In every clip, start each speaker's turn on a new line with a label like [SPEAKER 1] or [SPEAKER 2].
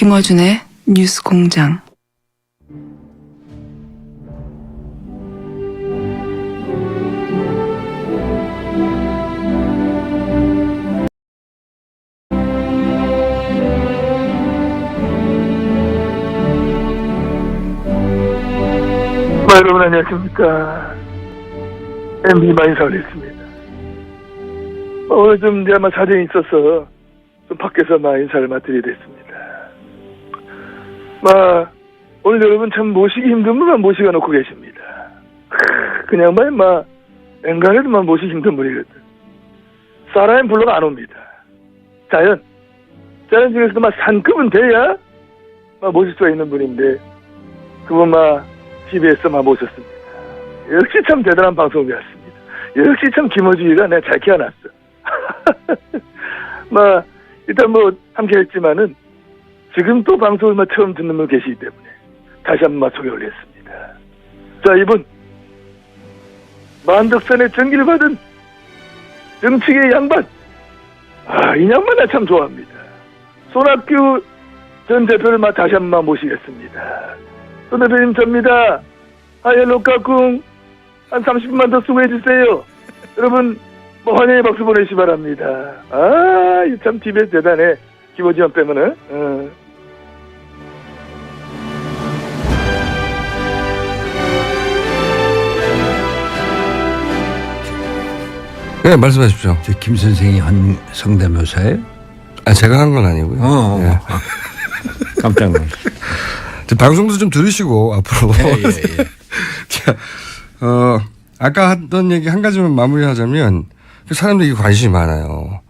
[SPEAKER 1] 김어준의 뉴스 공장.
[SPEAKER 2] 마, 여러분 안녕하십니까. MB 마인사 올렸습니다. 어, 오늘 좀 이제 아마 사정이 있어서 좀 밖에서 마 인사를 맡드리게 됐습니다. 마, 오늘 여러분 참 모시기 힘든 분만 모시가 놓고 계십니다. 크, 그냥 말, 마, 엔간해도만 모시기 힘든 분이거든. 사라인 불러가 안 옵니다. 자연. 자연 중에서도 막 산급은 돼야 막 모실 수가 있는 분인데, 그분 막 TBS만 모셨습니다. 역시 참 대단한 방송이었습니다. 역시 참 김어준이가 내가 잘 키워놨어. 뭐 일단 뭐 함께 했지만은 지금 또 방송을 막 처음 듣는 분 계시기 때문에 다시 한번 소개 올렸습니다. 자 이분 만덕산의 전기를 받은 정치계 양반 아 이 양반 나 참 좋아합니다. 손학규 전 대표를 막 다시 한번 모시겠습니다. 손 대표님 접니다. 하이엘로 까꿍 한 30분만 더 수고해 주세요. 여러분 뭐 환영의 박수 보내시 기 바랍니다. 아, 이참 TBS 대단해. 김호지원 빼면은. 어.
[SPEAKER 3] 네, 말씀하십시오.
[SPEAKER 4] 저김 선생이 한 성대묘사예요?
[SPEAKER 3] 아, 제가 한 건 아니고요.
[SPEAKER 4] 어, 어.
[SPEAKER 3] 예.
[SPEAKER 4] 깜짝 놀랐어.
[SPEAKER 3] 저 방송도 좀 들으시고, 앞으로.
[SPEAKER 4] 예, 예, 예.
[SPEAKER 3] 자, 어, 아까 하던 얘기 한 가지만 마무리하자면, 그 사람들이 관심이 많아요.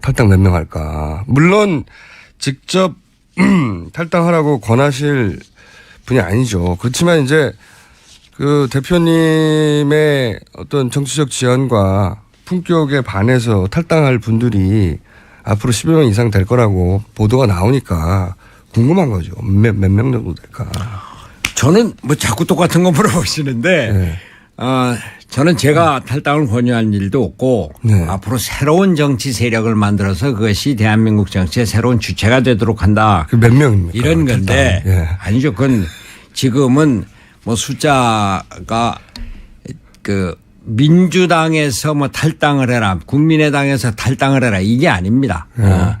[SPEAKER 3] 탈당 몇 명 할까. 물론, 직접, 탈당하라고 권하실 분이 아니죠. 그렇지만 이제, 그 대표님의 어떤 정치적 지원과 품격에 반해서 탈당할 분들이 앞으로 10여 명 이상 될 거라고 보도가 나오니까 궁금한 거죠. 몇명 정도 될까.
[SPEAKER 4] 저는 뭐 자꾸 똑같은 거 물어보시는데,
[SPEAKER 3] 네.
[SPEAKER 4] 어, 저는 제가 탈당을 권유한 일도 없고,
[SPEAKER 3] 네.
[SPEAKER 4] 앞으로 새로운 정치 세력을 만들어서 그것이 대한민국 정치의 새로운 주체가 되도록 한다.
[SPEAKER 3] 그 몇 명입니까?
[SPEAKER 4] 이런 건데.
[SPEAKER 3] 예.
[SPEAKER 4] 아니죠. 그건 지금은 뭐 숫자가 그 민주당에서 뭐 탈당을 해라, 국민의당에서 탈당을 해라 이게 아닙니다.
[SPEAKER 3] 네.
[SPEAKER 4] 어,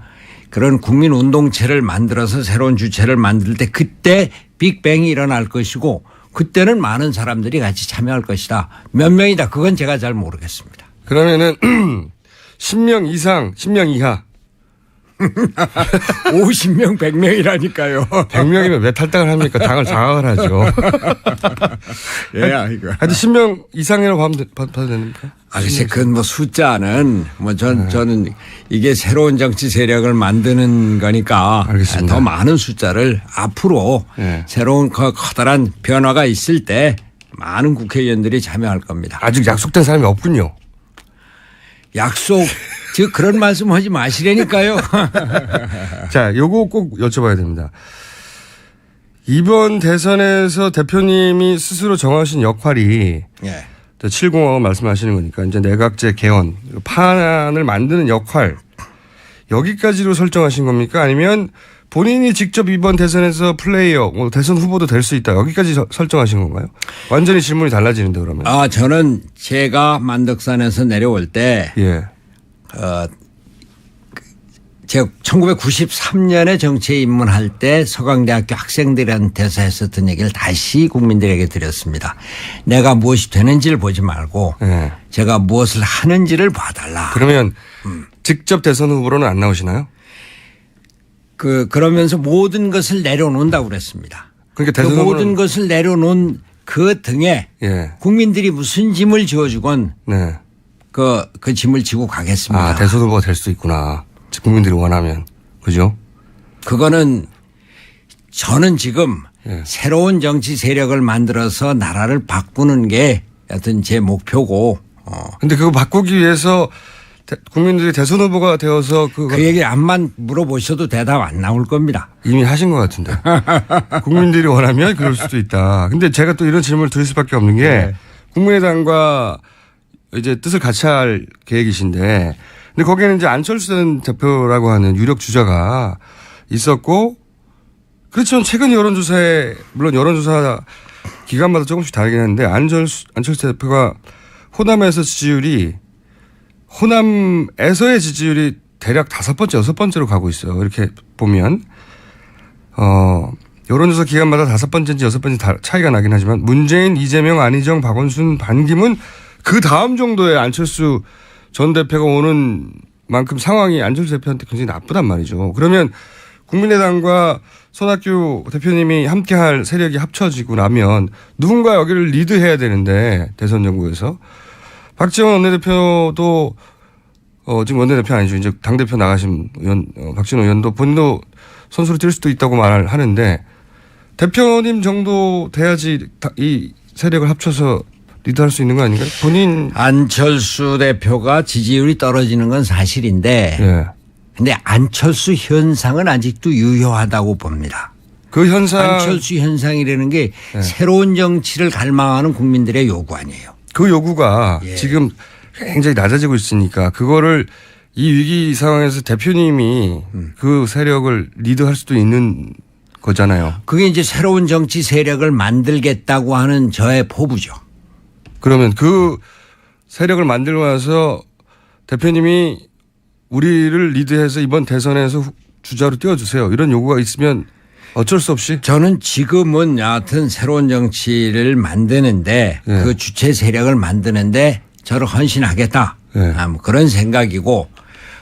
[SPEAKER 4] 그런 국민 운동체를 만들어서 새로운 주체를 만들 때 그때 빅뱅이 일어날 것이고 그때는 많은 사람들이 같이 참여할 것이다. 몇 명이다. 그건 제가 잘 모르겠습니다.
[SPEAKER 3] 그러면은 10명 이상, 10명 이하.
[SPEAKER 4] 50명, 100명이라니까요.
[SPEAKER 3] 100명이면 왜 탈당을 합니까? 당을 장악을 하죠.
[SPEAKER 4] 예, 이거.
[SPEAKER 3] 하여튼 10명 이상이라고 하면 봐- 봐도 됩니까?
[SPEAKER 4] 아, 글쎄, 그건 뭐 숫자는 뭐 전, 저는 이게 새로운 정치 세력을 만드는 거니까
[SPEAKER 3] 알겠습니다.
[SPEAKER 4] 더 많은 숫자를 앞으로
[SPEAKER 3] 네.
[SPEAKER 4] 새로운 커- 커다란 변화가 있을 때 많은 국회의원들이 참여할 겁니다.
[SPEAKER 3] 아직 약속된 사람이 없군요.
[SPEAKER 4] 약속, 즉 그런 말씀 하지 마시라니까요.
[SPEAKER 3] 자, 요거 꼭 여쭤봐야 됩니다. 이번 대선에서 대표님이 스스로 정하신 역할이
[SPEAKER 4] 예.
[SPEAKER 3] 7공화국 말씀하시는 거니까 이제 내각제 개헌 파안을 만드는 역할 여기까지로 설정하신 겁니까? 아니면 본인이 직접 이번 대선에서 플레이어, 뭐 대선 후보도 될 수 있다 여기까지 서- 설정하신 건가요? 완전히 질문이 달라지는데 그러면
[SPEAKER 4] 아, 저는 제가 만덕산에서 내려올 때
[SPEAKER 3] 예,
[SPEAKER 4] 어, 제가 1993년에 정치에 입문할 때 서강대학교 학생들한테서 했었던 얘기를 다시 국민들에게 드렸습니다. 내가 무엇이 되는지를 보지 말고
[SPEAKER 3] 예.
[SPEAKER 4] 제가 무엇을 하는지를 봐달라.
[SPEAKER 3] 그러면 직접 대선 후보로는 안 나오시나요?
[SPEAKER 4] 그 그러면서 모든 것을 내려놓는다고 그랬습니다.
[SPEAKER 3] 그러니까
[SPEAKER 4] 그
[SPEAKER 3] 대선
[SPEAKER 4] 모든 것을 내려놓은 그 등에
[SPEAKER 3] 예,
[SPEAKER 4] 국민들이 무슨 짐을 지어주건
[SPEAKER 3] 네.
[SPEAKER 4] 그, 그 짐을 지고 가겠습니다.
[SPEAKER 3] 아 대선 후보가 될 수 있구나. 국민들이 원하면 그죠?
[SPEAKER 4] 그거는 저는 지금
[SPEAKER 3] 예.
[SPEAKER 4] 새로운 정치 세력을 만들어서 나라를 바꾸는 게 여튼 제 목표고 어.
[SPEAKER 3] 근데 그거 바꾸기 위해서 대- 국민들이 대선 후보가 되어서 그
[SPEAKER 4] 그 얘기 암만 물어보셔도 대답 안 나올 겁니다.
[SPEAKER 3] 이미 하신 것 같은데. 국민들이 원하면 그럴 수도 있다. 근데 제가 또 이런 질문을 드릴 수밖에 없는 게 국민의당과 이제 뜻을 같이 할 계획이신데 근데 거기에는 이제 안철수 전 대표라고 하는 유력 주자가 있었고 그렇지만 최근 여론조사에 물론 여론조사 기간마다 조금씩 다르긴 한데 안철수 안철수 대표가 호남에서 지지율이 호남에서의 지지율이 대략 다섯 번째 여섯 번째로 가고 있어요. 이렇게 보면 어 여론조사 기간마다 다섯 번째인지 여섯 번째 다- 차이가 나긴 하지만 문재인, 이재명, 안희정, 박원순, 반기문 그 다음 정도의 안철수 전 대표가 오는 만큼 상황이 안철수 대표한테 굉장히 나쁘단 말이죠. 그러면 국민의당과 손학규 대표님이 함께할 세력이 합쳐지고 나면 누군가 여기를 리드해야 되는데 대선 연구에서 박지원 원내대표도 어, 지금 원내대표 아니죠. 이제 당 대표 나가신 의원, 어, 박진호 의원도 본인도 선수로 뛸 수도 있다고 말을 하는데 대표님 정도 돼야지 다- 이 세력을 합쳐서 리드할 수 있는 거 아닌가요? 본인,
[SPEAKER 4] 안철수 대표가 지지율이 떨어지는 건 사실인데
[SPEAKER 3] 예.
[SPEAKER 4] 근데 안철수 현상은 아직도 유효하다고 봅니다.
[SPEAKER 3] 그 현상,
[SPEAKER 4] 안철수 현상이라는 게
[SPEAKER 3] 네.
[SPEAKER 4] 새로운 정치를 갈망하는 국민들의 요구 아니에요.
[SPEAKER 3] 그 요구가
[SPEAKER 4] 예.
[SPEAKER 3] 지금 굉장히 낮아지고 있으니까 그거를 이 위기 상황에서 대표님이
[SPEAKER 4] 음.
[SPEAKER 3] 그 세력을 리드할 수도 있는 거잖아요.
[SPEAKER 4] 그게 이제 새로운 정치 세력을 만들겠다고 하는 저의 포부죠.
[SPEAKER 3] 그러면 그 세력을 만들고 나서 대표님이 우리를 리드해서 이번 대선에서 후- 주자로 띄워주세요. 이런 요구가 있으면 어쩔 수 없이
[SPEAKER 4] 저는 지금은 여하튼 새로운 정치를 만드는데
[SPEAKER 3] 예.
[SPEAKER 4] 그 주체 세력을 만드는데 저를 헌신하겠다.
[SPEAKER 3] 예.
[SPEAKER 4] 아, 뭐 그런 생각이고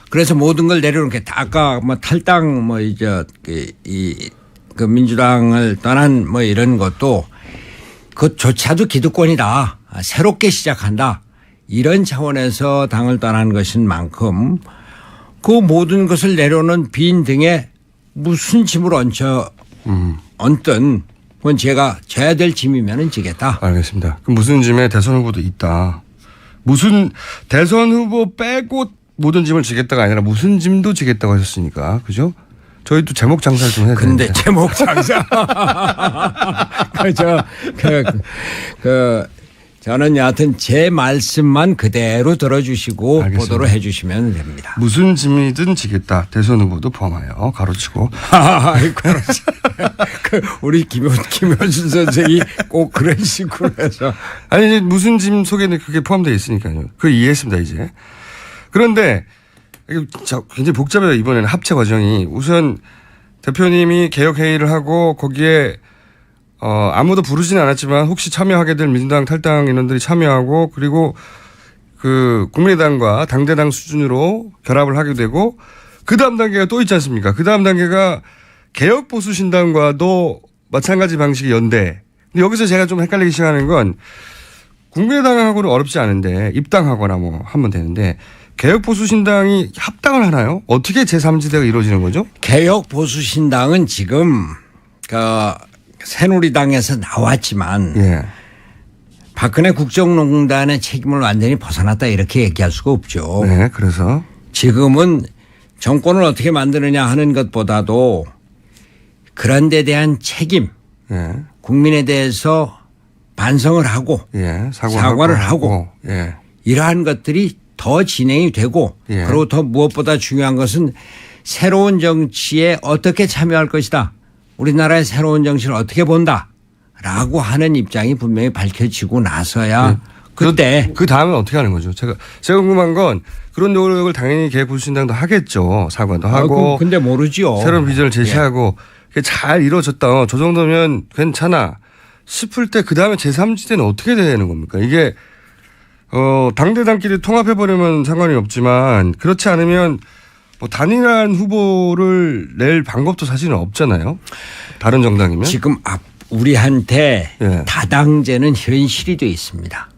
[SPEAKER 4] 그래서 모든 걸 내려놓겠다. 아까 뭐 탈당 뭐 이제 그, 이, 그 민주당을 떠난 뭐 이런 것도 그조차도 기득권이다. 아, 새롭게 시작한다. 이런 차원에서 당을 떠난 것인 만큼 그 모든 것을 내려놓은 빈 등에 무슨 짐을 얹혀 얹든 그건 제가 져야 될 짐이면은 지겠다.
[SPEAKER 3] 알겠습니다. 그럼 무슨 짐에 대선 후보도 있다. 무슨 대선 후보 빼고 모든 짐을 지겠다가 아니라 무슨 짐도 지겠다고 하셨으니까 그죠? 저희도 제목 장사를 좀 해야
[SPEAKER 4] 근데
[SPEAKER 3] 되는데.
[SPEAKER 4] 제목 장사. 그저 그, 그 저는 여하튼 제 말씀만 그대로 들어주시고
[SPEAKER 3] 알겠습니다.
[SPEAKER 4] 보도를 해주시면 됩니다.
[SPEAKER 3] 무슨 짐이든 지겠다. 대선 후보도 포함하여 가로치고.
[SPEAKER 4] 그 우리 김현, 김현준 선생이 꼭 그런 식으로 해서
[SPEAKER 3] 아니 무슨 짐 속에는 그게 포함되어 있으니까요. 그 이해했습니다 이제. 그런데 굉장히 복잡해요 이번에는 합체 과정이 우선 대표님이 개혁 회의를 하고 거기에 어 아무도 부르지는 않았지만 혹시 참여하게 될 민주당 탈당 인원들이 참여하고 그리고 그 국민의당과 당대당 수준으로 결합을 하게 되고 그 다음 단계가 또 있지 않습니까? 그 다음 단계가 개혁 보수 신당과도 마찬가지 방식의 연대. 근데 여기서 제가 좀 헷갈리기 시작하는 건 국민의당하고는 어렵지 않은데 입당하거나 뭐 하면 되는데 개혁 보수 신당이 합당을 하나요? 어떻게 제3지대가 이루어지는 거죠?
[SPEAKER 4] 개혁 보수 신당은 지금 그 새누리당에서 나왔지만
[SPEAKER 3] 예.
[SPEAKER 4] 박근혜 국정농단의 책임을 완전히 벗어났다 이렇게 얘기할 수가 없죠.
[SPEAKER 3] 네. 그래서
[SPEAKER 4] 지금은 정권을 어떻게 만드느냐 하는 것보다도 그런 데 대한 책임,
[SPEAKER 3] 예.
[SPEAKER 4] 국민에 대해서 반성을 하고
[SPEAKER 3] 예. 사과를,
[SPEAKER 4] 사과를 하고.
[SPEAKER 3] 예.
[SPEAKER 4] 이러한 것들이 더 진행이 되고
[SPEAKER 3] 예.
[SPEAKER 4] 그리고 더 무엇보다 중요한 것은 새로운 정치에 어떻게 참여할 것이다. 우리나라의 새로운 정치를 어떻게 본다. 라고 하는 입장이 분명히 밝혀지고 나서야 그때
[SPEAKER 3] 그 다음에 어떻게 하는 거죠? 제가 제가 궁금한 건 그런 노력을 당연히 개혁 보수 신당도 하겠죠. 사과도
[SPEAKER 4] 아,
[SPEAKER 3] 하고
[SPEAKER 4] 그- 근데 모르죠.
[SPEAKER 3] 새로운 비전을
[SPEAKER 4] 예.
[SPEAKER 3] 제시하고 그게 잘 이루어졌다. 어, 저 정도면 괜찮아 싶을 때 그 다음에 제3지대는 어떻게 되는 겁니까? 이게 어 당대당끼리 통합해 버리면 상관이 없지만 그렇지 않으면 뭐 단일한 후보를 낼 방법도 사실은 없잖아요. 다른 정당이면
[SPEAKER 4] 지금 앞 우리한테
[SPEAKER 3] 예.
[SPEAKER 4] 다당제는 현실이 돼 있습니다.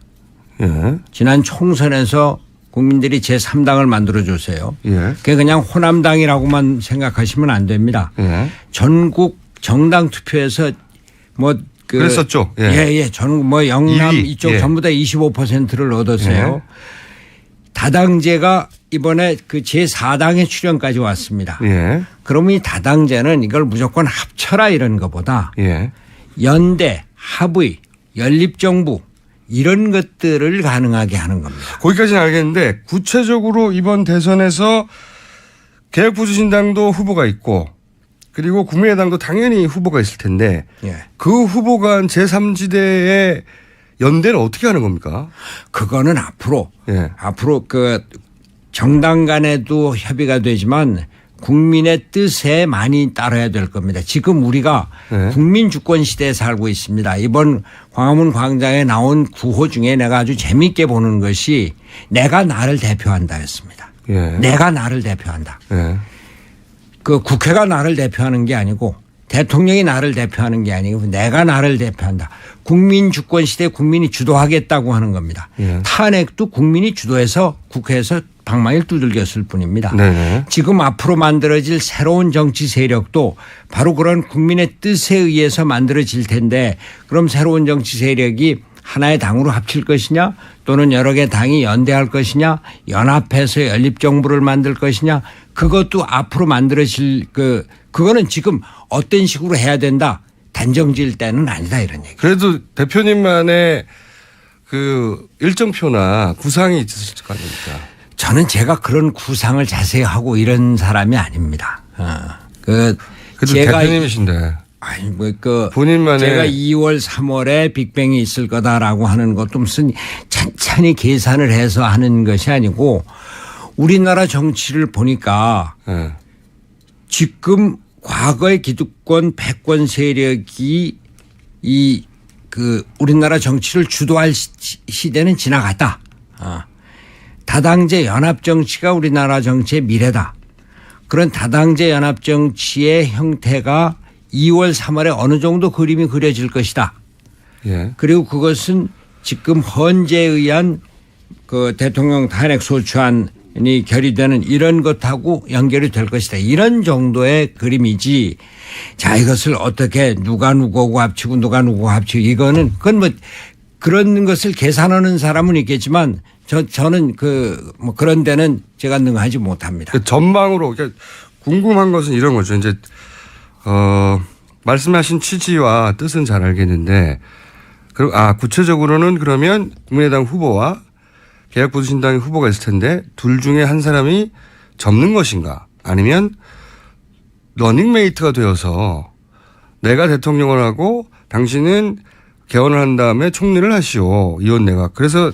[SPEAKER 3] 예.
[SPEAKER 4] 지난 총선에서 국민들이 제3당을 만들어 주세요.
[SPEAKER 3] 예.
[SPEAKER 4] 그게 그냥 호남당이라고만 생각하시면 안 됩니다.
[SPEAKER 3] 예.
[SPEAKER 4] 전국 정당 투표에서 뭐 그
[SPEAKER 3] 그랬었죠. 예.
[SPEAKER 4] 예, 예. 전국 뭐 영남. 이쪽
[SPEAKER 3] 예.
[SPEAKER 4] 전부 다 25%를 얻었어요.
[SPEAKER 3] 예.
[SPEAKER 4] 다당제가 이번에 그 제4당의 출연까지 왔습니다.
[SPEAKER 3] 예.
[SPEAKER 4] 그러면 이 다당제는 이걸 무조건 합쳐라 이런 것보다
[SPEAKER 3] 예.
[SPEAKER 4] 연대, 합의, 연립정부 이런 것들을 가능하게 하는 겁니다.
[SPEAKER 3] 거기까지는 알겠는데 구체적으로 이번 대선에서 개혁보수신당도 후보가 있고 그리고 국민의당도 당연히 후보가 있을 텐데
[SPEAKER 4] 예.
[SPEAKER 3] 그 후보 간 제3지대의 연대를 어떻게 하는 겁니까?
[SPEAKER 4] 그거는 앞으로
[SPEAKER 3] 예.
[SPEAKER 4] 앞으로 그 정당 간에도 협의가 되지만 국민의 뜻에 많이 따라야 될 겁니다. 지금 우리가
[SPEAKER 3] 네.
[SPEAKER 4] 국민 주권 시대에 살고 있습니다. 이번 광화문 광장에 나온 구호 중에 내가 아주 재미있게 보는 것이 내가 나를 대표한다였습니다.
[SPEAKER 3] 예.
[SPEAKER 4] 내가 나를 대표한다.
[SPEAKER 3] 예.
[SPEAKER 4] 그 국회가 나를 대표하는 게 아니고 대통령이 나를 대표하는 게 아니고 내가 나를 대표한다. 국민 주권 시대 국민이 주도하겠다고 하는 겁니다.
[SPEAKER 3] 예.
[SPEAKER 4] 탄핵도 국민이 주도해서 국회에서 방망이를 두들겼을 뿐입니다.
[SPEAKER 3] 네네.
[SPEAKER 4] 지금 앞으로 만들어질 새로운 정치 세력도 바로 그런 국민의 뜻에 의해서 만들어질 텐데 그럼 새로운 정치 세력이 하나의 당으로 합칠 것이냐 또는 여러 개 당이 연대할 것이냐 연합해서 연립정부를 만들 것이냐 그것도 앞으로 만들어질 그 그거는 지금 어떤 식으로 해야 된다 단정 지을 때는 아니다 이런 얘기.
[SPEAKER 3] 그래도 대표님만의 그 일정표나 구상이 있으실 거 아닙니까?
[SPEAKER 4] 저는 제가 그런 구상을 자세히 하고 이런 사람이 아닙니다. 어. 그
[SPEAKER 3] 그래도
[SPEAKER 4] 제가
[SPEAKER 3] 대표님이신데.
[SPEAKER 4] 아니 뭐그
[SPEAKER 3] 본인만의-
[SPEAKER 4] 제가 2월 3월에 빅뱅이 있을 거다라고 하는 것도 무슨 찬찬히 계산을 해서 하는 것이 아니고 우리나라 정치를 보니까
[SPEAKER 3] 예.
[SPEAKER 4] 지금 과거의 기득권 패권 세력이 이 그 우리나라 정치를 주도할 시- 시대는 지나갔다. 어. 다당제 연합 정치가 우리나라 정치의 미래다. 그런 다당제 연합 정치의 형태가 2월 3월에 어느 정도 그림이 그려질 것이다.
[SPEAKER 3] 예.
[SPEAKER 4] 그리고 그것은 지금 헌재에 의한 그 대통령 탄핵 소추안이 결의되는 이런 것하고 연결이 될 것이다. 이런 정도의 그림이지. 자 이것을 어떻게 누가 누구하고 합치고 누가 누구하고 합치고 이거는 그건 뭐 그런 것을 계산하는 사람은 있겠지만 저 저는 그 뭐 그런 데는 제가 능하지 못합니다.
[SPEAKER 3] 그 전망으로 그러니까 궁금한 것은 이런 거죠. 이제 어 말씀하신 취지와 뜻은 잘 알겠는데 그리고 아 구체적으로는 그러면 국민의당 후보와 개혁보수신당의 후보가 있을 텐데 둘 중에 한 사람이 접는 것인가 아니면 러닝메이트가 되어서 내가 대통령을 하고 당신은 개헌을 한 다음에 총리를 하시오 이원 내각 그래서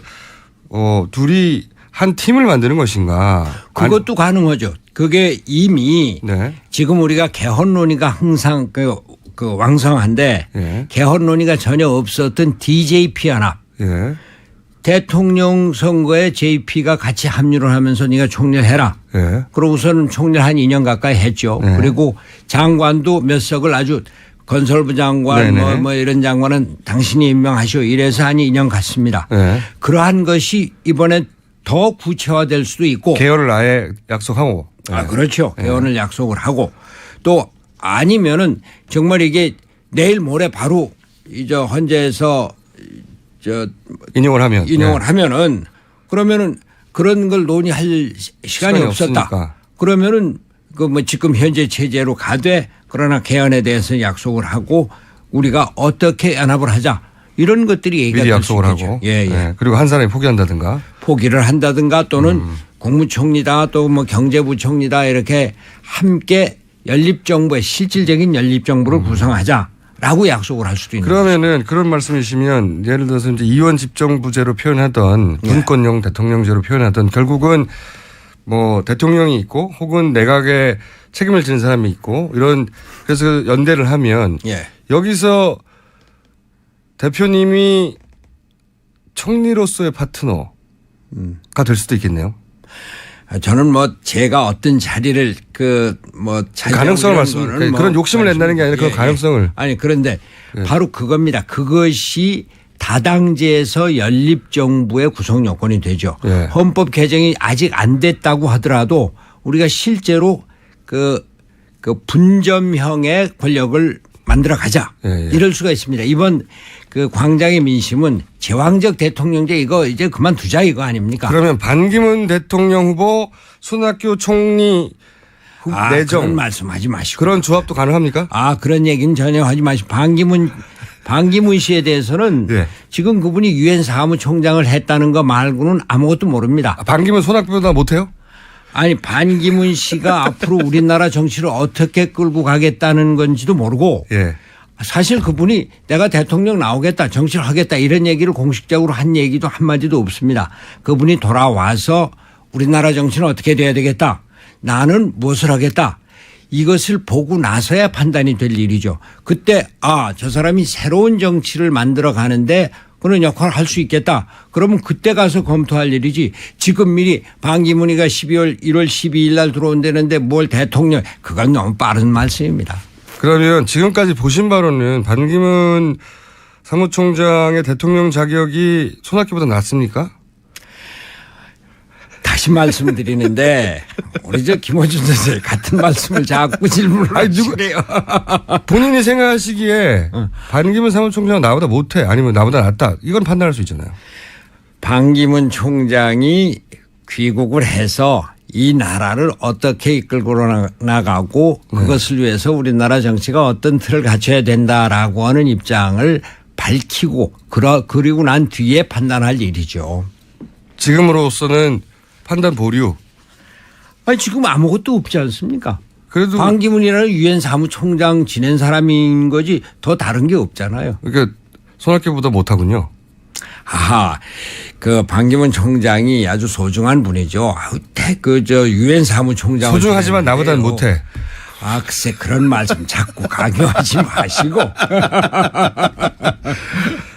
[SPEAKER 3] 어 둘이 한 팀을 만드는 것인가
[SPEAKER 4] 그것도 가능하죠. 그게 이미
[SPEAKER 3] 네.
[SPEAKER 4] 지금 우리가 개헌 논의가 항상 그, 그 왕성한데
[SPEAKER 3] 예.
[SPEAKER 4] 개헌 논의가 전혀 없었던 DJP 연합
[SPEAKER 3] 예.
[SPEAKER 4] 대통령 선거에 JP가 같이 합류를 하면서 네가 총리를 해라.
[SPEAKER 3] 예.
[SPEAKER 4] 그러고서는 총리를 한 2년 가까이 했죠.
[SPEAKER 3] 네.
[SPEAKER 4] 그리고 장관도 몇 석을 아주 건설부 장관. 뭐, 뭐 이런 장관은 당신이 임명하시오. 이래서 한 2년 갔습니다.
[SPEAKER 3] 예.
[SPEAKER 4] 그러한 것이 이번에 더 구체화될 수도 있고
[SPEAKER 3] 개헌을 아예 약속하고. 예.
[SPEAKER 4] 아, 그렇죠. 개헌을 약속을 하고 또 아니면은 정말 이게 내일 모레 바로 이제 헌재에서 저
[SPEAKER 3] 인용을 하면.
[SPEAKER 4] 인용을
[SPEAKER 3] 예.
[SPEAKER 4] 하면은 그러면은 그런 걸 논의할 시- 시간이
[SPEAKER 3] 시간이
[SPEAKER 4] 없었다.
[SPEAKER 3] 없으니까.
[SPEAKER 4] 그러면은 그 뭐 지금 현재 체제로 가되 그러나 개헌에 대해서 약속을 하고 우리가 어떻게 연합을 하자 이런 것들이 얘기가
[SPEAKER 3] 미리
[SPEAKER 4] 될
[SPEAKER 3] 약속을. 하고.
[SPEAKER 4] 예, 예.
[SPEAKER 3] 예. 그리고 한 사람이 포기한다든가.
[SPEAKER 4] 포기를 한다든가 또는
[SPEAKER 3] 음.
[SPEAKER 4] 국무총리다 또 뭐 경제부총리다 이렇게 함께 연립정부의 실질적인 연립정부를 구성하자라고 약속을 할 수도 있는 거죠.
[SPEAKER 3] 음. 그러면은 그런 말씀이시면 예를 들어서 이제 이원 집정부제로 표현하던
[SPEAKER 4] 예.
[SPEAKER 3] 분권형 대통령제로 표현하던 결국은 뭐 대통령이 있고 혹은 내각에 책임을 지는 사람이 있고 이런 그래서 연대를 하면
[SPEAKER 4] 예.
[SPEAKER 3] 여기서 대표님이 총리로서의 파트너가 될 수도 있겠네요.
[SPEAKER 4] 아, 저는 뭐 제가 어떤 자리를 그 뭐
[SPEAKER 3] 가능성을 말씀- 그런 욕심을 낸다는 게 아니라 그런 가능성을.
[SPEAKER 4] 아니 그런데
[SPEAKER 3] 예.
[SPEAKER 4] 바로 그겁니다. 그것이 다당제에서 연립 정부의 구성 요건이 되죠.
[SPEAKER 3] 예.
[SPEAKER 4] 헌법 개정이 아직 안 됐다고 하더라도 우리가 실제로 그, 그 분점형의 권력을 만들어 가자.
[SPEAKER 3] 예, 예.
[SPEAKER 4] 이럴 수가 있습니다. 이번 그 광장의 민심은 제왕적 대통령제 이거 이제 그만두자 이거 아닙니까?
[SPEAKER 3] 그러면 반기문 대통령 후보, 손학규 총리 후-
[SPEAKER 4] 아,
[SPEAKER 3] 내정
[SPEAKER 4] 그런 말씀하지 마시고.
[SPEAKER 3] 그런 조합도 가능합니까?
[SPEAKER 4] 아 그런 얘기는 전혀 하지 마시고 반기문 반기문 씨에 대해서는
[SPEAKER 3] 예.
[SPEAKER 4] 지금 그분이 유엔 사무총장을 했다는 거 말고는 아무것도 모릅니다.
[SPEAKER 3] 반기문 손학규보다 못해요?
[SPEAKER 4] 아니 반기문 씨가 앞으로 우리나라 정치를 어떻게 끌고 가겠다는 건지도 모르고
[SPEAKER 3] 예.
[SPEAKER 4] 사실 그분이 내가 대통령 나오겠다 정치를 하겠다 이런 얘기를 공식적으로 한 얘기도 한마디도 없습니다. 그분이 돌아와서 우리나라 정치는 어떻게 돼야 되겠다. 나는 무엇을 하겠다. 이것을 보고 나서야 판단이 될 일이죠. 그때 아 저 사람이 새로운 정치를 만들어 가는데 그런 역할을 할 수 있겠다. 그러면 그때 가서 검토할 일이지. 지금 미리 반기문이가 12월 1월 12일 날 들어온다는데 뭘 대통령 그건 너무 빠른 말씀입니다.
[SPEAKER 3] 그러면 지금까지 보신 바로는 반기문 사무총장의 대통령 자격이 손학규보다 낫습니까?
[SPEAKER 4] 다시 말씀드리는데 우리 저 김호준 선생 같은 말씀을 자꾸 질문을
[SPEAKER 3] 아니, 누구-
[SPEAKER 4] 하시네요.
[SPEAKER 3] 본인이 생각하시기에 반기문 사무총장은 나보다 못해 아니면 나보다 낫다 이건 판단할 수 있잖아요.
[SPEAKER 4] 반기문 총장이 귀국을 해서 이 나라를 어떻게 이끌고 나- 나가고 그것을 위해서 우리나라 정치가 어떤 틀을 갖춰야 된다라고 하는 입장을 밝히고 그러, 그리고 난 뒤에 판단할 일이죠.
[SPEAKER 3] 지금으로서는 판단 보류.
[SPEAKER 4] 아니 지금 아무것도 없지 않습니까?
[SPEAKER 3] 그래도
[SPEAKER 4] 반기문이라는 유엔 사무총장 지낸 사람인 거지 더 다른 게 없잖아요.
[SPEAKER 3] 그러니까 손학규보다 못하군요.
[SPEAKER 4] 아하, 그 반기문 총장이 아주 소중한 분이죠. 아우, 그저 유엔 사무총장
[SPEAKER 3] 소중하지만 나보다는 못해.
[SPEAKER 4] 아, 글쎄 그런 말씀 자꾸 강요하지 마시고.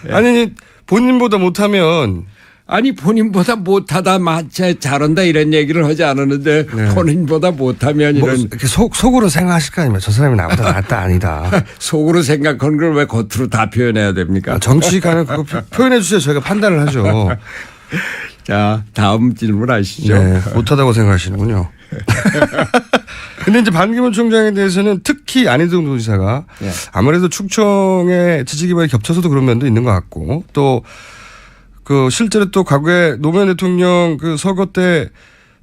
[SPEAKER 3] 아니 본인보다 못하면
[SPEAKER 4] 아니 본인보다 못하다 마차 잘한다 이런 얘기를 하지 않았는데 본인보다 못하면
[SPEAKER 3] 뭐
[SPEAKER 4] 이런
[SPEAKER 3] 속 속으로 생각하실 거 아니면 저 사람이 나보다 낫다 아니다.
[SPEAKER 4] 속으로 생각한 걸 왜 겉으로 다 표현해야 됩니까?
[SPEAKER 3] 정치가는 그거 표- 표현해 주세요. 저희가 판단을 하죠.
[SPEAKER 4] 자 다음 질문 하시죠.
[SPEAKER 3] 네, 못하다고 생각하시는군요. 근데 이제 반기문 총장에 대해서는 특히 안희정 도지사가
[SPEAKER 4] 네.
[SPEAKER 3] 아무래도 충청의 지지 기반이 겹쳐서도 그런 면도 있는 것 같고 또 그 실제로 또 과거에 노무현 대통령 그 선거 때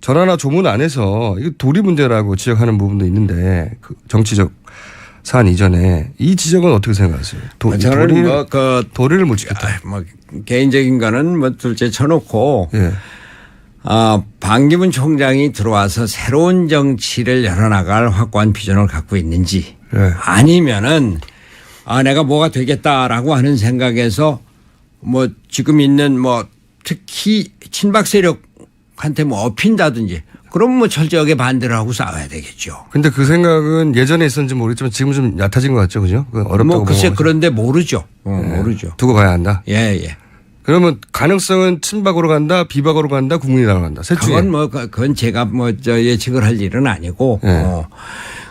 [SPEAKER 3] 전화나 조문 안에서 이거 도리 문제라고 지적하는 부분도 있는데 그 정치적 사안 이전에 이 지적은 어떻게 생각하세요? 도,
[SPEAKER 4] 저는
[SPEAKER 3] 도리를,
[SPEAKER 4] 뭐 그
[SPEAKER 3] 도리를 못 지켰다.
[SPEAKER 4] 아, 뭐 개인적인 거는 뭐 둘째 쳐놓고
[SPEAKER 3] 예.
[SPEAKER 4] 아, 반기문 총장이 들어와서 새로운 정치를 열어나갈 확고한 비전을 갖고 있는지
[SPEAKER 3] 예.
[SPEAKER 4] 아니면은 아, 내가 뭐가 되겠다라고 하는 생각에서 뭐 지금 있는 뭐 특히 친박 세력한테 뭐 업힌다든지 그럼 뭐 철저하게 반대를 하고 싸워야 되겠죠.
[SPEAKER 3] 근데 그 생각은 예전에 있었는지 모르겠지만 지금 좀 얕아진 것 같죠, 그죠? 그 어렵다고
[SPEAKER 4] 뭐 글쎄 그런데 모르죠. 어, 모르죠.
[SPEAKER 3] 두고 봐야 한다.
[SPEAKER 4] 예, 예.
[SPEAKER 3] 그러면 가능성은 친박으로 간다, 비박으로 간다, 국민이라고 간다. 셋 중에.
[SPEAKER 4] 그건 뭐 그- 그건 제가 뭐 저 예측을 할 일은 아니고
[SPEAKER 3] 네.
[SPEAKER 4] 어,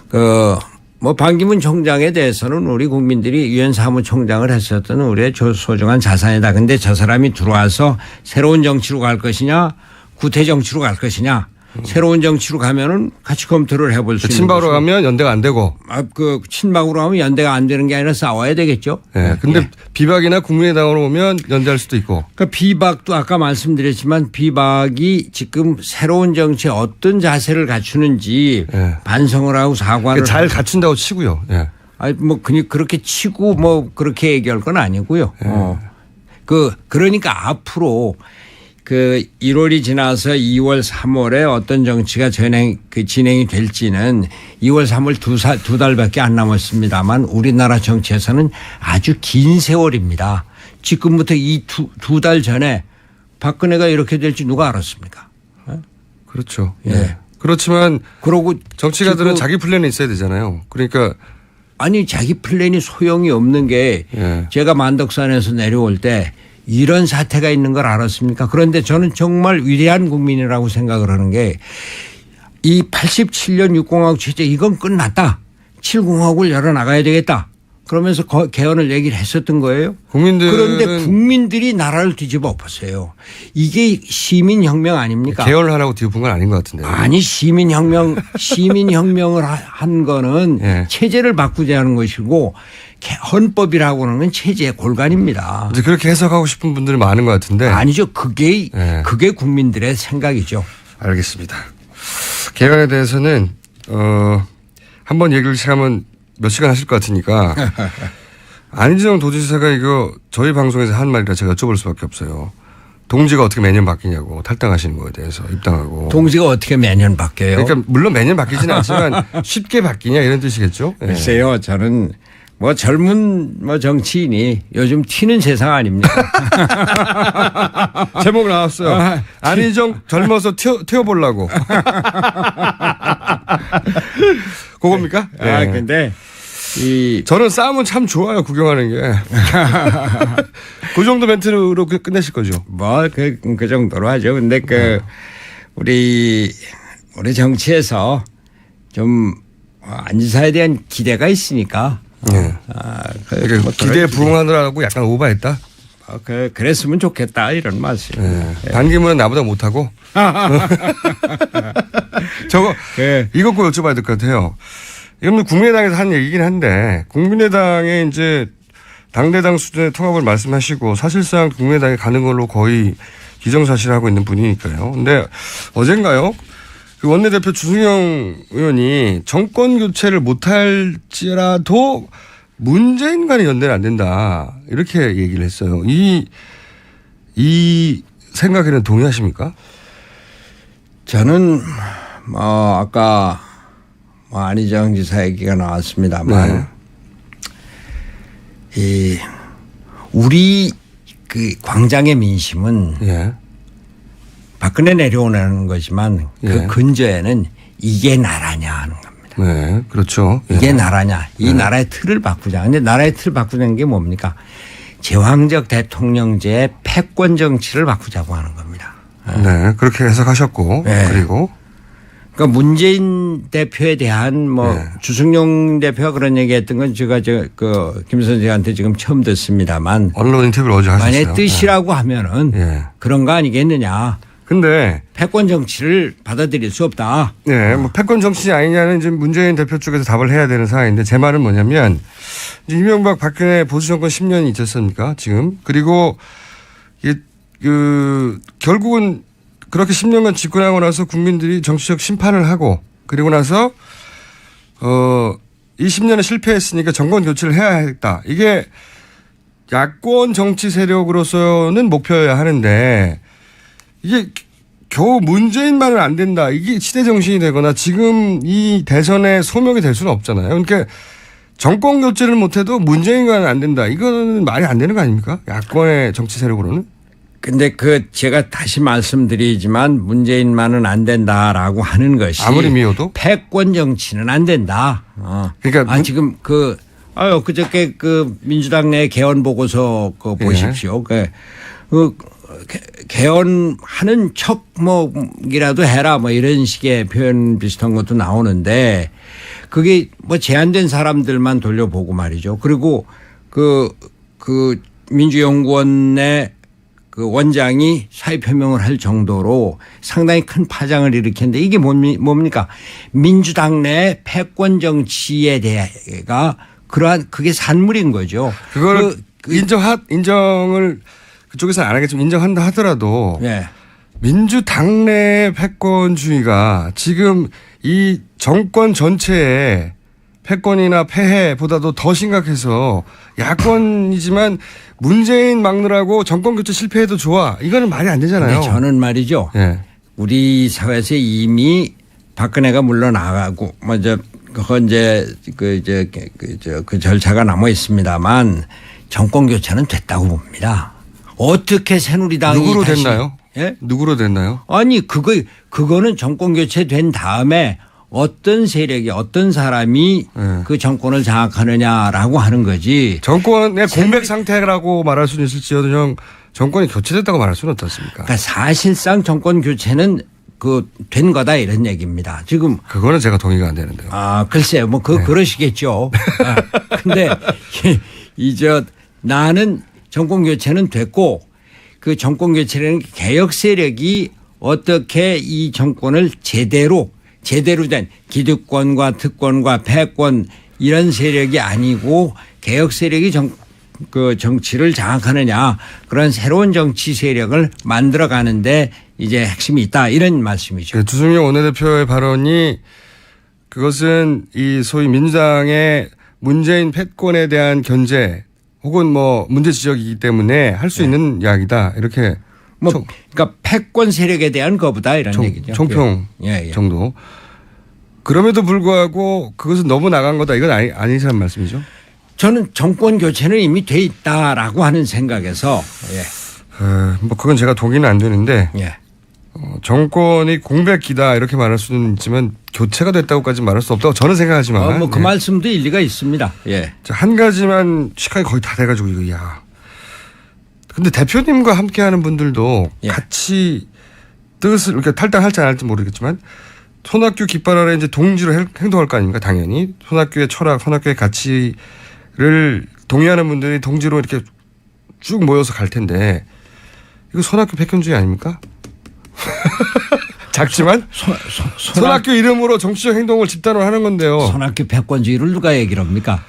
[SPEAKER 4] 그 뭐 반기문 총장에 대해서는 우리 국민들이 유엔 사무총장을 했었던 우리의 조- 소중한 자산이다. 근데 저 사람이 들어와서 새로운 정치로 갈 것이냐, 구태 정치로 갈 것이냐. 새로운 정치로 가면은 같이 검토를 해볼 수 있는
[SPEAKER 3] 친박으로
[SPEAKER 4] 것이고.
[SPEAKER 3] 가면 연대가 안 되고.
[SPEAKER 4] 아, 그 친박으로 하면 연대가 안 되는 게 아니라 싸워야 되겠죠.
[SPEAKER 3] 예. 근데 비박이나 국민의당으로 오면 연대할 수도 있고.
[SPEAKER 4] 그 비박도 아까 말씀드렸지만 비박이 지금 새로운 정치에 어떤 자세를 갖추는지
[SPEAKER 3] 예.
[SPEAKER 4] 반성을 하고 사과를
[SPEAKER 3] 잘
[SPEAKER 4] 하고.
[SPEAKER 3] 갖춘다고 치고요. 예.
[SPEAKER 4] 아니 뭐 그니 그렇게 치고 뭐 그렇게 얘기할 건 아니고요.
[SPEAKER 3] 예.
[SPEAKER 4] 어. 그 그러니까 앞으로 그 1월이 지나서 2월 3월에 어떤 정치가 진행 그 진행이 될지는 2월 3월 두살두 달밖에 안 남았습니다만 우리나라 정치에서는 아주 긴 세월입니다. 지금부터 이 두 달 전에 박근혜가 이렇게 될지 누가 알았습니까?
[SPEAKER 3] 그렇죠.
[SPEAKER 4] 예.
[SPEAKER 3] 예. 그렇지만
[SPEAKER 4] 그러고
[SPEAKER 3] 정치가들은 자기 플랜이 있어야 되잖아요. 그러니까
[SPEAKER 4] 아니 자기 플랜이 소용이 없는 게
[SPEAKER 3] 예.
[SPEAKER 4] 제가 만덕산에서 내려올 때 이런 사태가 있는 걸 알았습니까? 그런데 저는 정말 위대한 국민이라고 생각을 하는 게 이 87년 6공화국 체제 이건 끝났다. 7공화국을 열어나가야 되겠다. 그러면서 거- 개헌을 얘기를 했었던 거예요. 그런데 국민들이 나라를 뒤집어 엎었어요. 이게 시민혁명 아닙니까?
[SPEAKER 3] 개헌을 하라고 뒤엎은 건 아닌 것 같은데.
[SPEAKER 4] 아니 시민혁명 시민혁명을 하- 한 거는
[SPEAKER 3] 예.
[SPEAKER 4] 체제를 바꾸자는 것이고 개- 헌법이라고 하는 건 체제의 골간입니다.
[SPEAKER 3] 이제 그렇게 해석하고 싶은 분들이 많은 것 같은데.
[SPEAKER 4] 아니죠. 그게
[SPEAKER 3] 예.
[SPEAKER 4] 그게 국민들의 생각이죠.
[SPEAKER 3] 알겠습니다. 개헌에 대해서는 어, 한번 얘기를 시작하면 몇 시간 하실 것 같으니까 안희정 도지사가 이거 저희 방송에서 한 말이라 제가 여쭤볼 수밖에 없어요. 동지가 어떻게 매년 바뀌냐고 탈당하시는 거에 대해서 입당하고.
[SPEAKER 4] 동지가 어떻게 매년 바뀌어요?
[SPEAKER 3] 그러니까 물론 매년 바뀌지는 않지만 쉽게 바뀌냐 이런 뜻이겠죠. 예.
[SPEAKER 4] 글쎄요, 저는 뭐 젊은 뭐 정치인이 요즘 튀는 세상 아닙니까?
[SPEAKER 3] 제목 나왔어요.
[SPEAKER 4] 아,
[SPEAKER 3] 안희정 젊어서 튀어, 튀어보려고. 그겁니까?
[SPEAKER 4] 아,
[SPEAKER 3] 예.
[SPEAKER 4] 근데 이
[SPEAKER 3] 저는 싸움은 참 좋아요, 구경하는 게. 그 정도 멘트로 끝- 끝내실 거죠.
[SPEAKER 4] 뭐그 그 정도로 하죠. 근데 그 우리 우리 정치에서 좀 안지사에 대한 기대가 있으니까
[SPEAKER 3] 예.
[SPEAKER 4] 아, 그, 뭐
[SPEAKER 3] 기대에
[SPEAKER 4] 그럴
[SPEAKER 3] 부응하느라고 약간 오바했다.
[SPEAKER 4] 어, 그 그랬으면 좋겠다 이런 말씀.
[SPEAKER 3] 예. 반기문은 나보다 못하고. 저거
[SPEAKER 4] 예.
[SPEAKER 3] 이것 꼭 여쭤봐야 될 것 같아요. 이건 뭐 국민의당에서 한 얘기긴 한데 국민의당에 이제 당대당 수준의 통합을 말씀하시고 사실상 국민의당에 가는 걸로 거의 기정사실하고 있는 분이니까요. 근데 어젠가요? 그 원내대표 주승영 의원이 정권 교체를 못할지라도 문재인과는 연대는 안 된다. 이렇게 얘기를 했어요. 이, 이 생각에는 동의하십니까?
[SPEAKER 4] 저는 뭐 아까 뭐 안희정 지사 얘기가 나왔습니다만
[SPEAKER 3] 네.
[SPEAKER 4] 이 우리 그 광장의 민심은
[SPEAKER 3] 예.
[SPEAKER 4] 박근혜 내려오는 거지만
[SPEAKER 3] 예.
[SPEAKER 4] 그 근저에는 이게 나라냐 하는 겁니다.
[SPEAKER 3] 네. 그렇죠. 예.
[SPEAKER 4] 이게 나라냐. 이 나라의 틀을 바꾸자. 근데 나라의 틀을 바꾸자는 게 뭡니까? 제왕적 대통령제의 패권 정치를 바꾸자고 하는 겁니다.
[SPEAKER 3] 네. 그렇게 해석하셨고.
[SPEAKER 4] 네.
[SPEAKER 3] 그리고.
[SPEAKER 4] 그러니까 문재인 대표에 대한 뭐
[SPEAKER 3] 네.
[SPEAKER 4] 주승용 대표가 그런 얘기했던 건 제가 저그 선생한테 지금 처음 듣습니다만
[SPEAKER 3] 언론 인터뷰를 어제 하셨어요.
[SPEAKER 4] 만약 뜻이라고 하면은
[SPEAKER 3] 예.
[SPEAKER 4] 그런 거 아니겠느냐.
[SPEAKER 3] 근데
[SPEAKER 4] 패권 정치를 받아들일 수 없다.
[SPEAKER 3] 네, 뭐 패권 정치 아니냐는 지금 문재인 대표 쪽에서 답을 해야 되는 상황인데 제 말은 뭐냐면 이제 이명박 박근혜 보수 정권 10년이 있지 않습니까? 지금 그리고 이게 그 결국은 그렇게 10년간 집권하고 나서 국민들이 정치적 심판을 하고 그리고 나서 어 20년에 실패했으니까 정권 교체를 해야 했다. 이게 야권 정치 세력으로서는 목표여야 하는데 이게 겨우 문재인만은 안 된다. 이게 시대 정신이 되거나 지금 이 대선에 소명이 될 수는 없잖아요. 그러니까 정권 교체를 못해도 문재인과는 안 된다. 이거는 말이 안 되는 거 아닙니까? 야권의 정치 세력으로는.
[SPEAKER 4] 근데 그 제가 다시 말씀드리지만 문재인만은 안 된다라고 하는 것이
[SPEAKER 3] 아무리 미워도?
[SPEAKER 4] 패권 정치는 안 된다. 어.
[SPEAKER 3] 그러니까
[SPEAKER 4] 아
[SPEAKER 3] 문-
[SPEAKER 4] 지금 그 아유 그저께 그 민주당 내 개헌 보고서 그
[SPEAKER 3] 예.
[SPEAKER 4] 보십시오. 그, 그 개- 개헌하는 척 뭐이라도 해라 뭐 이런 식의 표현 비슷한 것도 나오는데 그게 뭐 제한된 사람들만 돌려보고 말이죠. 그리고 그, 그 민주연구원 내그 원장이 사의 표명을 할 정도로 상당히 큰 파장을 일으켰는데 이게 뭡니- 뭡니까? 민주당 내 패권 정치에 대해가 그러한 그게 산물인 거죠.
[SPEAKER 3] 그거를
[SPEAKER 4] 그- 그-
[SPEAKER 3] 인정하, 인정을 그쪽에서는 안 하겠지만 인정한다 하더라도
[SPEAKER 4] 예.
[SPEAKER 3] 민주당 내 패권주의가 지금 이 정권 전체에 패권이나 폐해보다도 더 심각해서 야권이지만 문재인 막느라고 정권 교체 실패해도 좋아. 이거는 말이 안 되잖아요.
[SPEAKER 4] 저는 말이죠.
[SPEAKER 3] 예.
[SPEAKER 4] 우리 사회에서 이미 박근혜가 물러나가고 먼저 그건 이제 그 이제 그저 그 절차가 남아 있습니다만 정권 교체는 됐다고 봅니다. 어떻게 새누리당이
[SPEAKER 3] 누구로
[SPEAKER 4] 다시-
[SPEAKER 3] 됐나요?
[SPEAKER 4] 예?
[SPEAKER 3] 누구로 됐나요?
[SPEAKER 4] 아니 그거 그거는 정권 교체 된 다음에 어떤 세력이 어떤 사람이
[SPEAKER 3] 예.
[SPEAKER 4] 그 정권을 장악하느냐라고 하는 거지.
[SPEAKER 3] 정권의 공백 상태라고 말할 수는 있을지언정 정권이 교체됐다고 말할 수는 없지 않습니까?
[SPEAKER 4] 그러니까 사실상 정권 교체는 그 된 거다 이런 얘기입니다. 지금
[SPEAKER 3] 그거는 제가 동의가 안 되는데요.
[SPEAKER 4] 아, 글쎄요. 뭐, 그,
[SPEAKER 3] 네.
[SPEAKER 4] 그러시겠죠. 아, 근데, 이, 저, 나는 정권 교체는 됐고, 그 정권 교체라는 게 개혁 세력이 어떻게 이 정권을 제대로, 제대로 된 기득권과 특권과 패권 이런 세력이 아니고 개혁 세력이 정, 그 정치를 장악하느냐 그런 새로운 정치 세력을 만들어 가는데 이제 핵심이 있다 이런 말씀이죠.
[SPEAKER 3] 그 주승용 원내대표의 발언이 그것은 이 소위 민주당의 문재인 패권에 대한 견제 혹은 뭐 문제 지적이기 때문에 할 수 있는 이야기다 이렇게
[SPEAKER 4] 뭐
[SPEAKER 3] 총-
[SPEAKER 4] 그러니까 패권 세력에 대한 거부다 이런
[SPEAKER 3] 총,
[SPEAKER 4] 얘기죠.
[SPEAKER 3] 총평
[SPEAKER 4] 예, 예.
[SPEAKER 3] 정도. 그럼에도 불구하고 그것은 너무 나간 거다. 이건 아니, 아니시란 말씀이죠.
[SPEAKER 4] 저는 정권 교체는 이미 돼 있다라고 하는 생각에서 예.
[SPEAKER 3] 어, 뭐 그건 제가 동의는 안 되는데
[SPEAKER 4] 예.
[SPEAKER 3] 어, 정권이 공백기다 이렇게 말할 수는 있지만 교체가 됐다고까지 말할 수 없다고 저는 생각하지만
[SPEAKER 4] 어, 뭐그
[SPEAKER 3] 네.
[SPEAKER 4] 말씀도 일리가 있습니다. 예.
[SPEAKER 3] 자, 한 가지만 시간이 거의 다 돼가지고 이거 야. 근데 대표님과 함께하는 분들도
[SPEAKER 4] 예.
[SPEAKER 3] 같이 뜻을 이렇게 탈당할지 안 할지 모르겠지만 손학규 깃발 아래 이제 동지로 행- 행동할 거 아닙니까 당연히 손학규의 철학, 손학규의 가치를 동의하는 분들이 동지로 이렇게 쭉 모여서 갈 텐데 이거 손학규 백현주의 아닙니까? 작지만
[SPEAKER 4] 손, 손, 손학,
[SPEAKER 3] 손학규 이름으로 정치적 행동을 집단으로 하는 건데요.
[SPEAKER 4] 손학규 패권주의를 누가 얘기를 합니까?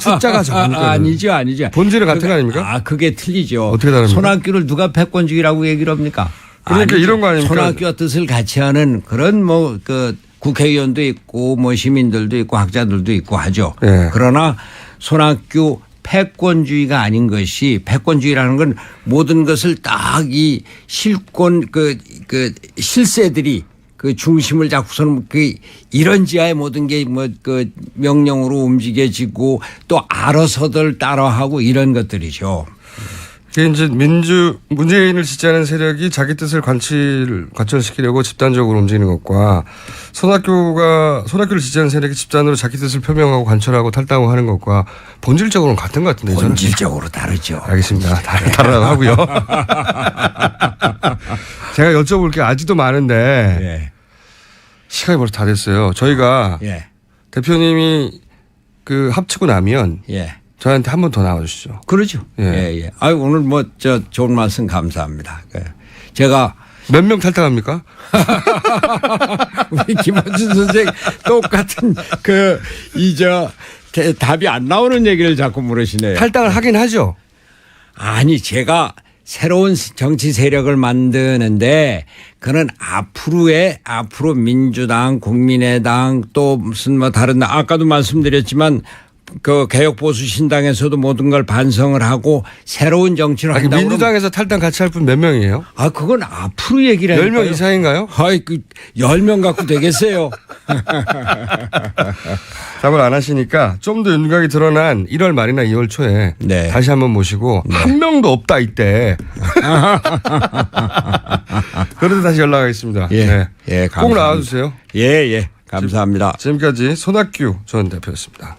[SPEAKER 3] 숫자가 적으니까요.
[SPEAKER 4] 아, 아니죠, 아니죠.
[SPEAKER 3] 본질은 같은
[SPEAKER 4] 그게-
[SPEAKER 3] 거 아닙니까?
[SPEAKER 4] 아, 그게 틀리죠.
[SPEAKER 3] 어떻게 다릅니까?
[SPEAKER 4] 손학규를 누가 패권주의라고 얘기를 합니까?
[SPEAKER 3] 그러니까
[SPEAKER 4] 아니죠.
[SPEAKER 3] 이런 거 아닙니까?
[SPEAKER 4] 손학규와 뜻을 같이 하는 그런 뭐 그 국회의원도 있고 뭐 시민들도 있고 학자들도 있고 하죠.
[SPEAKER 3] 예.
[SPEAKER 4] 그러나 손학규 패권주의가 아닌 것이 패권주의라는 건 모든 것을 딱 이 실권 그, 그 실세들이 그 중심을 잡고서는 그 이런 지하의 모든 게 뭐 그 명령으로 움직여지고 또 알아서들 따라하고 이런 것들이죠.
[SPEAKER 3] 이게 이제 민주 문재인을 지지하는 세력이 자기 뜻을 관칠 관철시키려고 집단적으로 움직이는 것과 손학규가 손학규를 지지하는 세력이 집단으로 자기 뜻을 표명하고 관철하고 탈당하고 하는 것과 본질적으로는 같은 것 같은데 저는
[SPEAKER 4] 본질적으로 다르죠.
[SPEAKER 3] 알겠습니다. 다르 다르다고 하고요. 제가 여쭤볼 게 아직도 많은데
[SPEAKER 4] 예.
[SPEAKER 3] 시간이 벌써 다 됐어요. 저희가
[SPEAKER 4] 예.
[SPEAKER 3] 대표님이 그 합치고 나면
[SPEAKER 4] 예.
[SPEAKER 3] 저한테 한 번 더 나와주시죠.
[SPEAKER 4] 그러죠.
[SPEAKER 3] 예.
[SPEAKER 4] 예, 예. 아유, 오늘 뭐, 저, 좋은 말씀 감사합니다. 그 제가
[SPEAKER 3] 몇 명 탈당합니까?
[SPEAKER 4] 우리 김원준 선생 똑같은 그, 이, 저, 대- 답이 안 나오는 얘기를 자꾸 물으시네요.
[SPEAKER 3] 탈당을 하긴 하죠.
[SPEAKER 4] 아니, 제가 새로운 정치 세력을 만드는데 그는 앞으로의 앞으로 민주당, 국민의당 또 무슨 뭐 다른 당, 아까도 말씀드렸지만 그 개혁 보수 신당에서도 모든 걸 반성을 하고 새로운 정치를
[SPEAKER 3] 아니,
[SPEAKER 4] 한다고
[SPEAKER 3] 민주당에서 탈당 같이 할 분 몇 명이에요?
[SPEAKER 4] 아, 그건 앞으로 얘기를 할
[SPEAKER 3] 10명 이상인가요?
[SPEAKER 4] 아이, 그, 10명 갖고 되겠어요?
[SPEAKER 3] 답을 안 하시니까 좀 더 윤곽이 드러난 1월 말이나 2월 초에
[SPEAKER 4] 네.
[SPEAKER 3] 다시 한번 모시고 한 명도 없다 이때. 그래도 다시 연락하겠습니다.
[SPEAKER 4] 예.
[SPEAKER 3] 네.
[SPEAKER 4] 예,
[SPEAKER 3] 꼭
[SPEAKER 4] 감사합니다.
[SPEAKER 3] 나와주세요.
[SPEAKER 4] 예, 예. 감사합니다.
[SPEAKER 3] 지금까지 손학규 전 대표였습니다.